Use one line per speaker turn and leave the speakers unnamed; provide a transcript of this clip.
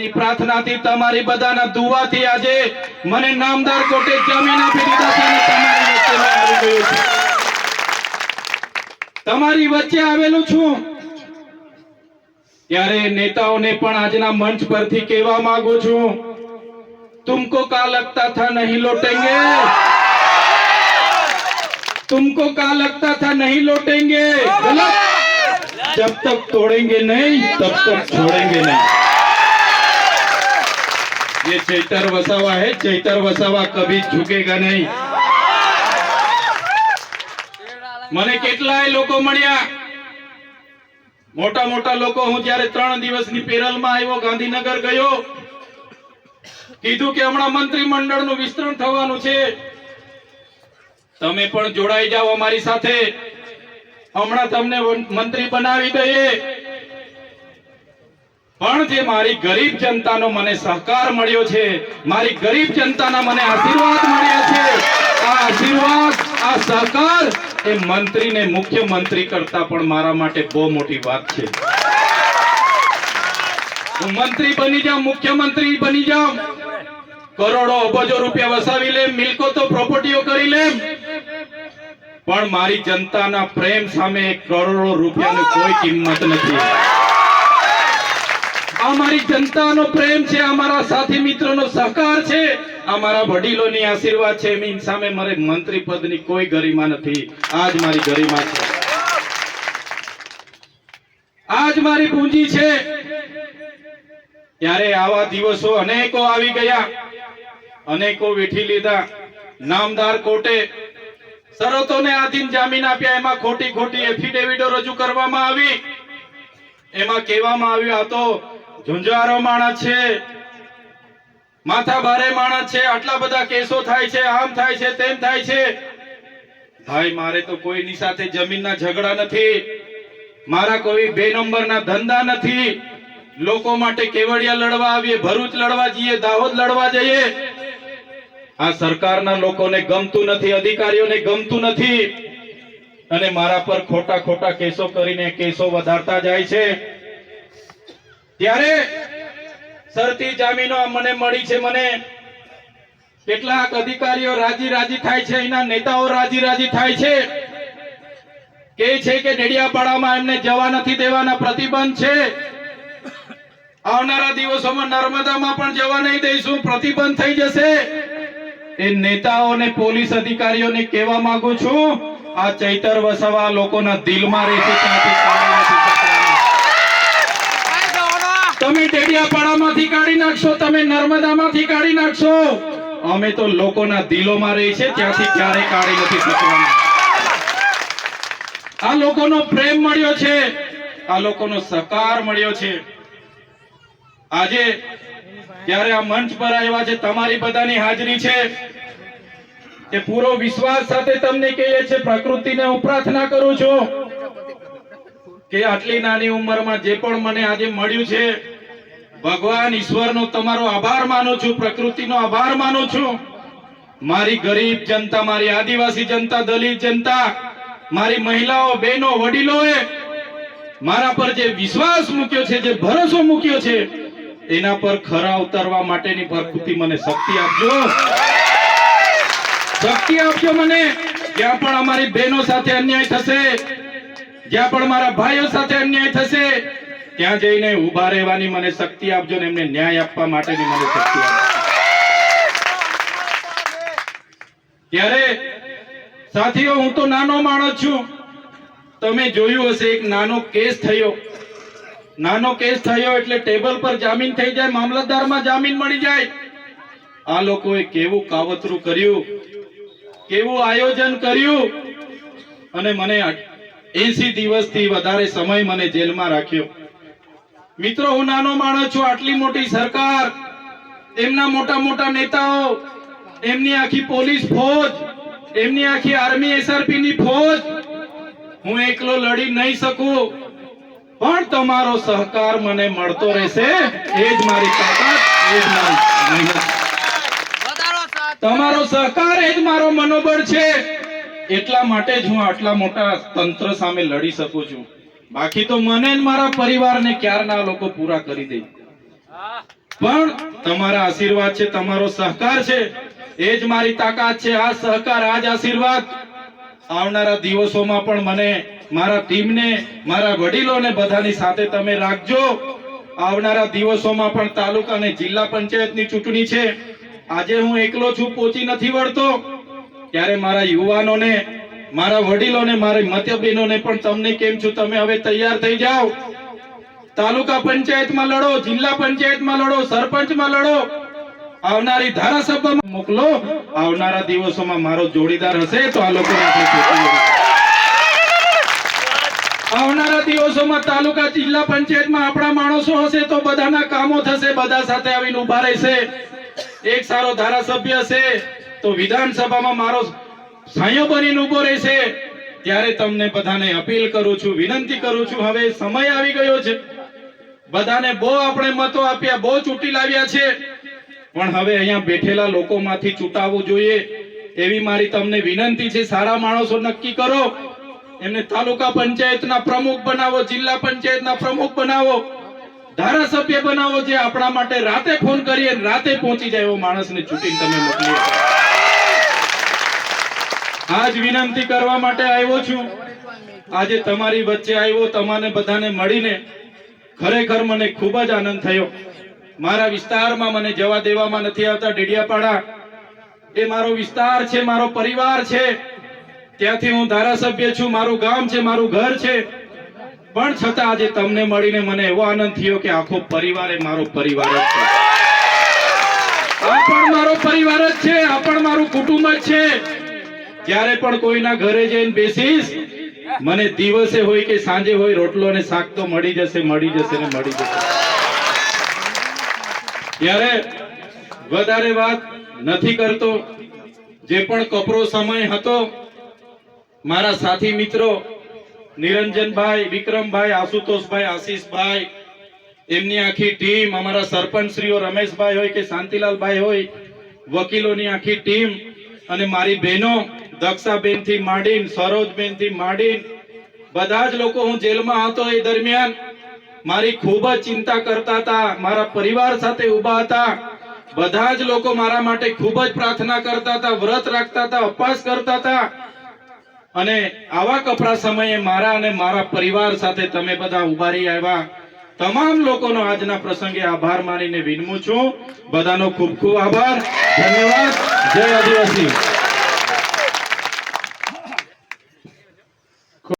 બધાની પ્રાર્થનાથી તમારી બધાના દુવાથી આજે મને નામદાર કોર્ટે જમીન આપી દીધા છે અને તમારી વચ્ચે મેં આવી ગયો છું તમારી વચ્ચે આવેલું છું ત્યારે નેતાઓને પણ આજના મંચ પરથી કહેવા માંગુ છું तुमको का लगता था नहीं लौटेंगे तुमको का लगता था नहीं लौटेंगे गलत जब तक तोड़ेंगे नहीं तब तक छोड़ेंगे नहीं ये चैतर वसावा है चैतर वसावा कभी झुकेगा नहीं મને કેટલાય લોકો મળ્યા મોટા મોટા લોકો હું જ્યારે ત્રણ દિવસની પેરલમાં આવ્યો ગાંધીનગર ગયો કીધું કે હમણાં મંત્રીમંડળનું વિસ્તરણ થવાનું છે તમે પણ જોડાઈ જાઓ અમારી સાથે હમણાં તમને મંત્રી બનાવી દઈએ પણ જે મારી ગરીબ જનતાનો મને સહકાર મળ્યો છે, મારી ગરીબ જનતાના મને આશીર્વાદ મળ્યા છે, આ આશીર્વાદ, આ સહકાર એ મંત્રીને મુખ્યમંત્રી કરતા પણ મારા માટે બહુ મોટી વાત છે. હું મંત્રી બની જાઉં, મુખ્યમંત્રી બની જાઉં. કરોડો અબજો રૂપિયા વસાવી લેમ તો પ્રોપર્ટીઓ કરી લેમ. પણ મારી જનતાના પ્રેમ સામે કરોડો રૂપિયાની કોઈ કિંમત નથી. આ મારી જનતાનો પ્રેમ છે, અમારા સાથી મિત્રોનો સહકાર છે, અમારા વડીલોની આશીર્વાદ છે. એની સામે મારે મંત્રી પદની કોઈ ગરિમા નથી. આજ મારી ગરિમા છે. આજ મારી પૂંજી છે. ત્યારે આવા દિવસો અનેકો આવી ગયા. અનેકો વેઠી લીધા. નામદાર કોર્ટે શરતોને આધીન જામીન આપ્યા. એમાં ખોટી ખોટી એફિડેવિટો રજૂ કરવામાં આવી. એમાં કહેવામાં આવ્યું, આ તો ઝુંઝારો માણસ છે. માથા ભારે માણસ છે. આટલા બધા કેસો થાય છે, આમ થાય છે, તેમ થાય છે. ભાઈ, મારે તો કોઈની સાથે જમીનના ઝઘડા નથી. મારા કોઈ બે નંબરના ધંધા નથી. લોકો માટે કેવડિયા લડવા આવીએ, ભરૂચ લડવા જઈએ, દાહોદ લડવા જઈએ. આ સરકારના લોકોને ગમતું નથી, અધિકારીઓને ગમતું નથી. અને મારા પર ખોટા ખોટા કેસો કરીને કેસો વધારતા જાય છે. ત્યારે શરતી જામીનો મને મળી છે, મને કેટલાક અધિકારીઓ રાજી રાજી થાય છે, એના નેતાઓ રાજી રાજી થાય છે. કે છે કે ડેડિયાપાડામાં એમને જવા નથી દેવાના પ્રતિબંધ છે. આવનારા દિવસોમાં નર્મદામાં પણ જવા નહીં દઈશું, પ્રતિબંધ થઈ જશે. એ નેતાઓને, પોલીસ અધિકારીઓને કહેવા માંગુ છું, આ ચૈતર વસાવા લોકોના દિલમાં રહેશે ત્યાંથી કાઢી નથી શકવાના. તમે ડેડિયાપાડામાંથી કાઢી નાખશો તમે નર્મદામાંથી કાઢી નાખશો. અમે તો લોકોના દિલોમાં રહી છે ત્યાંથી ક્યારે કાઢી નથી શકવાના. આ લોકોનો પ્રેમ મળ્યો છે. આ લોકોનો સહકાર મળ્યો છે. આજે ત્યારે આ મંચ પર આવ્યા છે તમારી બધાની હાજરી છે કે પૂરો વિશ્વાસ સાથે તમને કહીએ છે પ્રકૃતિને હું પ્રાર્થના કરું છું કે આટલી નાની ઉંમરમાં જે પણ મને આજે મળ્યું છે ભગવાન ઈશ્વરનો તમારો આભાર માનું છું, પ્રકૃતિનો આભાર માનું છું. મારી ગરીબ જનતા, મારી આદિવાસી જનતા, દલિત જનતા, મારી મહિલાઓ, બહેનો, વડીલોએ મારા પર જે વિશ્વાસ મૂક્યો છે, જે ભરોસો મૂક્યો છે, એના પર ખરા ઉતરવા માટેની પ્રકૃતિ મને શક્તિ આપજો. શક્તિ આપજો મને. જ્યાં પણ અમારી બહેનો સાથે અન્યાય થશે, જ્યાં પણ મારા ભાઈઓ સાથે અન્યાય થશે ત્યાં જઈને ઊભા રહેવાની મને શક્તિ આપજો ને એમને ન્યાય આપવા માટેની મને શક્તિ ત્યારે, સાથીઓ, હું તો નાનો માણસ છું. તમે જોયું હશે, એક નાનો કેસ થયો. નાનો કેસ થયો એટલે ટેબલ પર જામીન થઈ જાય, મામલતદારમાં જામીન મળી જાય. આ લોકોએ કેવું કાવતરું કર્યું, કેવું આયોજન કર્યું. અને મને એસી દિવસથી વધારે સમય મને જેલમાં રાખ્યો. મિત્રો હું નાનો માણસ છું આટલી મોટી સરકાર. એમના મોટા મોટા નેતાઓ એમની આખી પોલીસ ફોજ એમની આખી આર્મી એસઆરપી ની ફોજ. હું એકલો લડી નહીં શકું. પણ તમારો સહકાર મને મળતો રહેશે. એ જ મારી તાકાત એ જ મારી તમારો સહકાર એ જ મારો મનોબળ છે. એટલા માટે જ હું આટલા મોટા તંત્ર સામે લડી શકું છું. બાકી તો મને મારા પરિવારને ક્યારના લોકો પૂરા કરી દે. પણ તમારા આશીર્વાદ છે, તમારો સહકાર છે, એ જ મારી તાકાત છે, આ સહકાર, આ જ આશીર્વાદ. આવનારા દિવસોમાં પણ મને, મારા ટીમને, મારા વડીલોને બધાની સાથે તમે રાખજો. આવનારા દિવસોમાં પણ તાલુકા અને જિલ્લા પંચાયતની ચૂંટણી છે. આજે હું એકલો છું પહોંચી નથી વળતો. ત્યારે મારા યુવાનોને મારા વડીલોને, મારી મતબેનોને પણ તમને કેમ છું? તમે હવે તૈયાર થઈ જાઓ. તાલુકા પંચાયતમાં લડો, જિલ્લા પંચાયતમાં લડો, સરપંચમાં લડો. આવનારી ધારાસભામાં મોકલો. આવનારા દિવસોમાં મારો જોડીદાર હશે તો આ લોકો આવનારા દિવસોમાં તાલુકા, જિલ્લા પંચાયતમાં આપણા માણસો હશે તો બધાના કામો થશે, બધા સાથે આવીને ઊભા રહેશે. એક સારો ધારાસભ્ય હશે તો વિધાનસભામાં મારો સાયો બનીને ઊભો રહેશે, ત્યારે તમને બધાને અપીલ કરું છું, વિનંતી કરું છું, હવે સમય આવી ગયો છે. બધાને બહુ આપણે મતો આપ્યા, બહુ ચૂંટી લાવ્યા છે. પણ હવે અહીંયા બેઠેલા લોકોમાંથી ચૂંટાવવું જોઈએ, એવી મારી તમને વિનંતી છે, સારા માણસો નક્કી કરો. એમને તાલુકા પંચાયતના પ્રમુખ બનાવો, જિલ્લા પંચાયતના પ્રમુખ બનાવો. ધારાસભ્ય બનાવો, જે આપણા માટે રાતે ફોન કરીએ રાતે પહોંચી જાય એવો માણસને ચૂંટીને તમે મોકલી. આજ વિનંતી કરવા માટે આવ્યો છું. આજે તમારી વચ્ચે આવ્યો તમારે બધાને મળીને ખરેખર મને ખૂબ જ આનંદ થયો. મારા વિસ્તારમાં મને જવા દેવામાં નથી આવતા, ડેડિયાપાડા. એ મારો વિસ્તાર છે, મારો પરિવાર છે. ત્યાંથી હું ધારાસભ્ય છું, મારું ગામ છે, મારું ઘર છે. પણ છતાં આજે તમને મળીને મને એવો આનંદ થયો કે આખો પરિવાર એ મારો પરિવાર જ છે. આ પણ મારો પરિવાર જ છે, આ પણ મારું કુટુંબ જ છે. જ્યારે પણ કોઈના ઘરે જઈને બેસીશ, મને દિવસે હોય કે સાંજે હોય, રોટલો અને શાક તો મળી જશે મળી જશે ને મળી જશે. ત્યારે વધારે વાત નથી કરતો. જે પણ કપરો સમય હતો, મારા સાથી મિત્રો, નિરંજનભાઈ, વિક્રમભાઈ, આશુતોષભાઈ, આશીષભાઈ, એમની આખી ટીમ, અમારા સરપંચશ્રીઓ, રમેશભાઈ હોય કે શાંતિલાલભાઈ હોય, વકીલોની આખી ટીમ અને મારી બહેનો દક્ષાબેનથી માંડીને સરોજબેનથી માંડીને, બધા જ લોકો હું જેલમાં હતો એ દરમિયાન મારી ખૂબ જ ચિંતા કરતા હતા, મારા પરિવાર સાથે ઊભા હતા. બધા જ લોકો મારા માટે ખૂબ જ પ્રાર્થના કરતા હતા, વ્રત રાખતા હતા, ઉપવાસ કરતા હતા. અને આવા કપરા સમયે મારા અને મારા પરિવાર સાથે તમે બધા ઊભા રહી આવ્યા. તમામ લોકોનો આજના પ્રસંગે આભાર માનીને વિનમું છું. બધાનો ખૂબ ખૂબ આભાર. ધન્યવાદ. જય આદિવાસી.